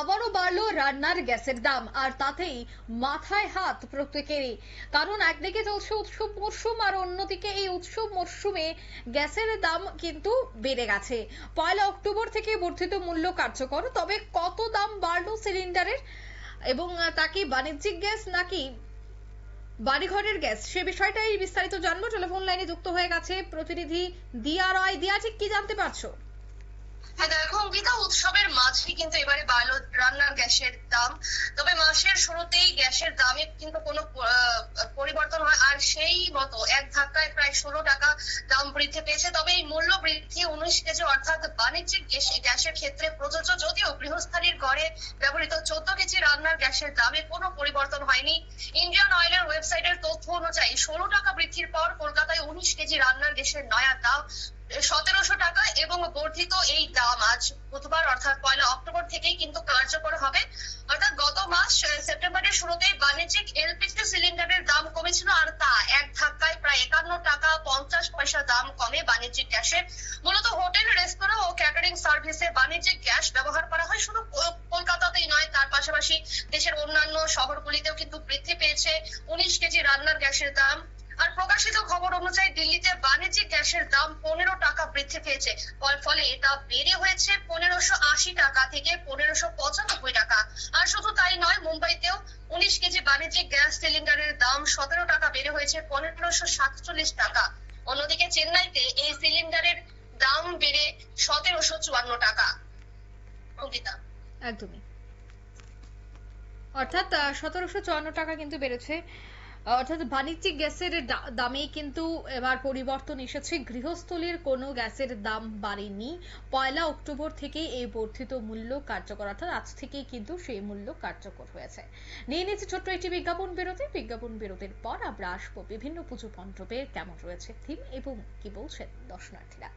আবারও বাড়লো রান্নার গ্যাসের দাম, আর তাতেই মাথায় হাত প্রত্যেকেরই। কারণ একদিকে চলছে উৎসব মরশুম, আর অন্যদিকে এই উৎসব মরশুমে গ্যাসের দাম কিন্তু বেড়ে গেছে। পয়লা অক্টোবর থেকে বর্ধিত মূল্য কার্যকর, তবে কত দাম বাড়লো সিলিন্ডারের? এবং তা কি বাণিজ্যিক গ্যাস নাকি বাড়িঘরের গ্যাস? সে বিষয়টাই বিস্তারিত জানব। টেলিফোন লাইনে যুক্ত হয়ে গেছে প্রতিনিধি দিয়া রয় দিয়া ঠিক কি জানতে পারছ? হ্যাঁ দেখো অঙ্কিতা উৎসবের মাঝে কিন্তু এবারে বাড়লো রান্নার গ্যাসের দাম। তবে মাসের শুরুতেই গ্যাসের দামে কিন্তু কোনো পরিবর্তন হয়। আর সেই মতো এক ধাক্কায় প্রায় ষোলো টাকা দাম বৃদ্ধি পেয়েছে। তবে এই মূল্য বৃদ্ধি উনিশ কেজি অর্থাৎ বাণিজ্যিক গ্যাসের ক্ষেত্রে প্রযোজ্য যদিও গৃহস্থালীর ঘরে ব্যবহৃত চোদ্দ কেজি রান্নার গ্যাসের দামে কোনো পরিবর্তন হয়নি। ইন্ডিয়ান অয়েলের ওয়েবসাইটের তথ্য অনুযায়ী, ষোলো টাকা বৃদ্ধির পর কলকাতায় উনিশ কেজি রান্নার গ্যাসের নয়া দাম বর্ধিত এই দাম আজ বুধবার, অর্থাৎ পয়লা অক্টোবর থেকেই কিন্তু কার্যকর হবে। অর্থাৎ গত মাস সেপ্টেম্বরের শুরুতেই বাণিজ্যিক এলপিজি সিলিন্ডারের দাম কমেছিল আর তা এক ধাক্কায় প্রায় একান্ন টাকা পঞ্চাশ পয়সা দাম কমে বাণিজ্যিক গ্যাসের মূলত হোটেল, রেস্তোরাঁ ও ক্যাটারিং সার্ভিসে বাণিজ্যিক গ্যাস ব্যবহার করা হয়। শুধু কলকাতাতেই নয়, তার পাশাপাশি দেশের অন্যান্য শহরগুলিতেও কিন্তু বৃদ্ধি পেয়েছে। উনিশ কেজি রান্নার গ্যাসের দাম আর প্রকাশিত খবর অনুযায়ী দিল্লিতে বাণিজ্যিক গ্যাসের দাম পনেরো টাকা বৃদ্ধি পেয়েছে। ফল- এটা বেড়ে হয়েছে পনেরোশো আশি টাকা থেকে পনেরোশো পঁচানব্বই টাকা। আর শুধু তাই নয়, মুম্বাইতেও উনিশ কেজি বাণিজ্যিক গ্যাস সিলিন্ডারের দাম সতেরো টাকা বেড়ে হয়েছে পনেরোশো সাতচল্লিশ টাকা। অন্যদিকে চেন্নাইতে এই সিলিন্ডারের দাম বেড়ে সতেরোশো চুয়ান্ন টাকা। অঙ্কিতা। একদমই। অর্থাৎ সতেরোশো চুয়ান্ন টাকা কিন্তু বেড়েছে। অর্থাৎ বাণিজ্যিক গ্যাসের দামে কিন্তু এবার পরিবর্তন এসেছে। গৃহস্থলীর কোনো গ্যাসের দাম বাড়েনি। পয়লা অক্টোবর থেকে এই বর্ধিত মূল্য কার্যকর, অর্থাৎ আজ থেকেই কিন্তু সেই মূল্য কার্যকর হয়েছে। নিয়ে নিয়েছে ছোট্ট একটি বিজ্ঞাপন বিরতি। বিজ্ঞাপন বিরতির পর আমরা আসব বিভিন্ন পুজো মণ্ডপের কেমন রয়েছে থিম এবং কি বলছেন দর্শনার্থীরা।